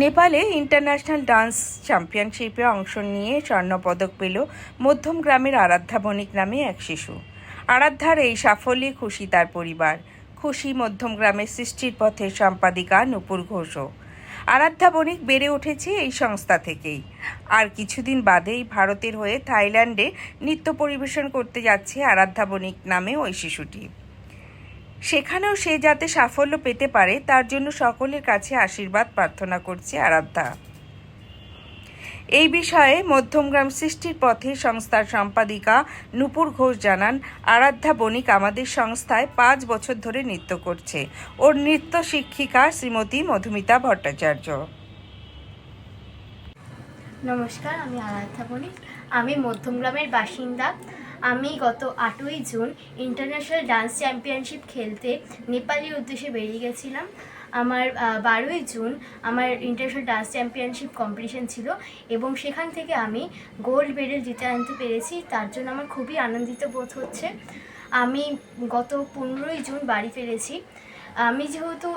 নেপালে international dance চ্যাম্পিয়নশিপে অংশ নিয়ে স্বর্ণপদক পেল মধ্যম গ্রামের আরাধ্যা বণিক নামে এক শিশু। আরাধ্যার এই সাফল্যে খুশি তার পরিবার। খুশি মধ্যম গ্রামের সৃষ্টির পথে সম্পাদিকা নুপুর ঘোষও। আরাধ্যা বণিক বেড়ে উঠেছে এই সংস্থা থেকেই। আর কিছুদিন বাদেই ভারতের হয়ে থাইল্যান্ডে নৃত্য পরিবেশন করতে যাচ্ছে আরাধ্যা বণিক নামে ওই শিশুটি। সেখানেও সে যাতে সাফল্য পেতে পারে, তার জন্য সকলের কাছে আশীর্বাদ প্রার্থনা করছে আরাধ্যা। এই বিষয়ে মধ্যমগ্রাম সৃষ্টির পথে সংস্থার সম্পাদিকা নূপুর ঘোষ জানান, আরাধ্যা বণিক আমাদের সংস্থায় পাঁচ বছর ধরে নৃত্য করছে। ওর নৃত্য শিক্ষিকা শ্রীমতী মধুমিতা ভট্টাচার্য। নমস্কার, আমি আরাধ্যা বণিক। আমি মধ্যমগ্রামের বাসিন্দা। আমি গত আটই জুন ইন্টারন্যাশনাল ডান্স চ্যাম্পিয়নশিপ খেলতে নেপালের উদ্দেশ্যে বেরিয়ে গেছিলাম। আমার বারোই জুন আমার ইন্টারন্যাশনাল ডান্স চ্যাম্পিয়নশিপ কম্পিটিশন ছিল এবং সেখান থেকে আমি গোল্ড মেডেল জিতে আনতে পেরেছি, তার জন্য আমার খুবই আনন্দিত বোধ হচ্ছে। আমি গত পনেরোই জুন বাড়ি ফিরেছি। আমি যেহেতু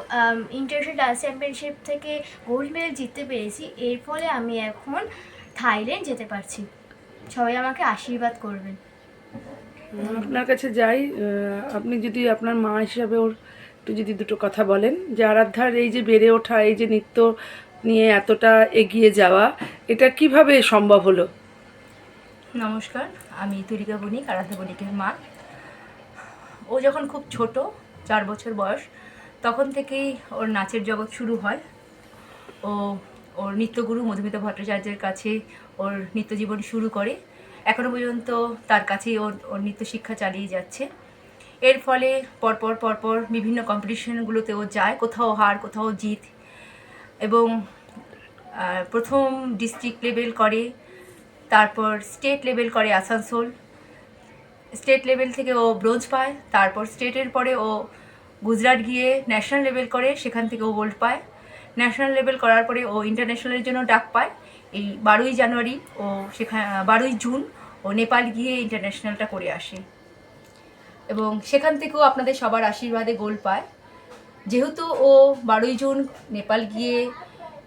ইন্টারন্যাশনাল ডান্স চ্যাম্পিয়নশিপ থেকে গোল্ড মেডেল জিততে পেরেছি, এর ফলে আমি এখন থাইল্যান্ড যেতে পারছি। সবাই আমাকে আশীর্বাদ করবেন। আপনার কাছে যাই আপনি যদি আপনার মা হিসাবে ওর একটু যদি দুটো কথা বলেন, যে আরাধ্যার এই যে বেড়ে ওঠা, এই যে নৃত্য নিয়ে এতটা এগিয়ে যাওয়া, এটা কীভাবে সম্ভব হলো? নমস্কার, আমি তুলিকা বণিক, আরাধ্যা বণিকের মা। ও যখন খুব ছোট, চার বছর বয়স, তখন থেকেই ওর নাচের জগৎ শুরু হয়। ও, ওর নৃত্যগুরু মধুমিতা ভট্টাচার্যের কাছে ওর নৃত্য জীবন শুরু করে। এখনও পর্যন্ত তার কাছেই ওর নৃত্য শিক্ষা চালিয়ে যাচ্ছে। এর ফলে পরপর পরপর বিভিন্ন কম্পিটিশনগুলোতে ও যায়, কোথাও হার, কোথাও জিত এবং প্রথম ডিস্ট্রিক্ট লেভেল করে, তারপর স্টেট লেভেল করে আসানসোল। স্টেট লেভেল থেকে ও ব্রোঞ্জ পায়, তারপর স্টেটের পরে ও গুজরাট গিয়ে ন্যাশনাল লেভেল করে, সেখান থেকে ও গোল্ড পায়। ন্যাশনাল লেভেল করার পরে ও ইন্টারন্যাশনালের জন্য ডাক পায়। এই বারোই জানুয়ারি ও সেখানে বারোই জুন ও নেপাল গিয়ে ইন্টারন্যাশনালটা করে আসে। এবং সেখান থেকেও আপনাদের সবার আশীর্বাদে গোল পায়। যেহেতু ও বারোই জুন নেপাল গিয়ে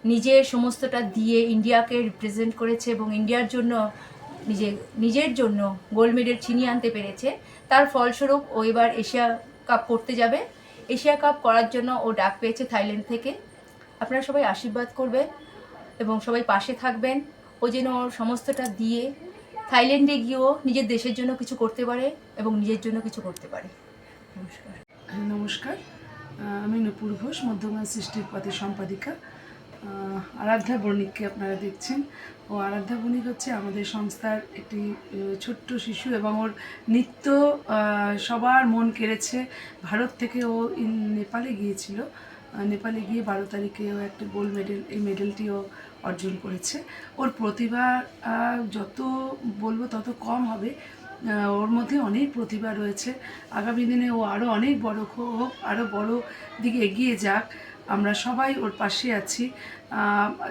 নিজের সমস্তটা দিয়ে ইন্ডিয়াকে রিপ্রেজেন্ট করেছে এবং ইন্ডিয়ার জন্য, নিজে, নিজের জন্য গোল্ড মেডেল ছিনিয়ে আনতে পেরেছে, তার ফলস্বরূপ ও এবার এশিয়া কাপ করতে যাবে। এশিয়া কাপ করার জন্য ও ডাক পেয়েছে থাইল্যান্ড থেকে। আপনারা সবাই আশীর্বাদ করবেন। এবং সবাই পাশে থাকবেন। ও যেন সমস্তটা দিয়ে থাইল্যান্ডে গিয়েও নিজের দেশের জন্য কিছু করতে পারে এবং নিজের জন্য কিছু করতে পারে। নমস্কার। নমস্কার। আমি নূপুর ঘোষ মধ্যমান সৃষ্টির পথে সম্পাদিকা। আরাধ্যা বণিককে আপনারা দেখছেন। ও আরাধ্যা বণিক হচ্ছে আমাদের সংস্থার একটি ছোট্ট শিশু এবং ওর নৃত্য সবার মন কেড়েছে। ভারত থেকে ও নেপালে গিয়েছিল। নেপালে গিয়ে বারো তারিখেও একটা গোল্ড মেডেল, এই মেডেলটিও অর্জন করেছে। ওর প্রতিভা যত বলব তত কম হবে। ওর মধ্যে অনেক প্রতিভা রয়েছে। আগামী দিনে ও আরও অনেক বড় হোক আরও বড় দিকে এগিয়ে যাক। আমরা সবাই ওর পাশে আছি।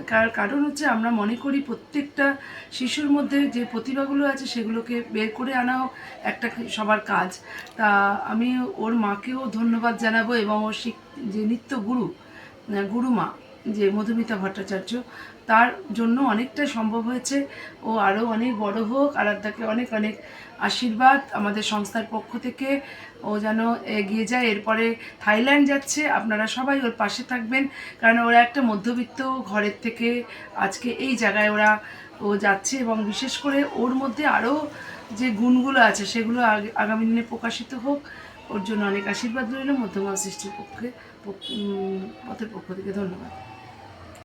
কার- কারণ হচ্ছে আমরা মনে করি প্রত্যেকটা শিশুর মধ্যে যে প্রতিভাগুলো আছে সেগুলোকে বের করে আনাও একটা সবার কাজ। তা আমি ওর মাকেও ধন্যবাদ জানাব এবং ওর শিখ যে নিত্য গুরু, গুরুমা যে মধুমিতা ভট্টাচার্য, তার জন্য অনেকটাই সম্ভব হয়েছে। ও আরও অনেক বড় হোক, আরাধ্যাকে অনেক অনেক আশীর্বাদ আমাদের সংস্থার পক্ষ থেকে। ও যেন এগিয়ে যায়। এরপরে থাইল্যান্ড যাচ্ছে। আপনারা সবাই ওর পাশে থাকবেন। কারণ ওরা একটা মধ্যবিত্ত ঘরের থেকে আজকে এই জায়গায় ওরা, ও যাচ্ছে এবং বিশেষ করে ওর মধ্যে আরও যে গুণগুলো আছে, সেগুলো আগামী দিনে প্রকাশিত হোক, ওর জন্য অনেক আশীর্বাদ রইল। মধ্যমা সৃষ্টির পক্ষে পথের পক্ষ থেকে ধন্যবাদ।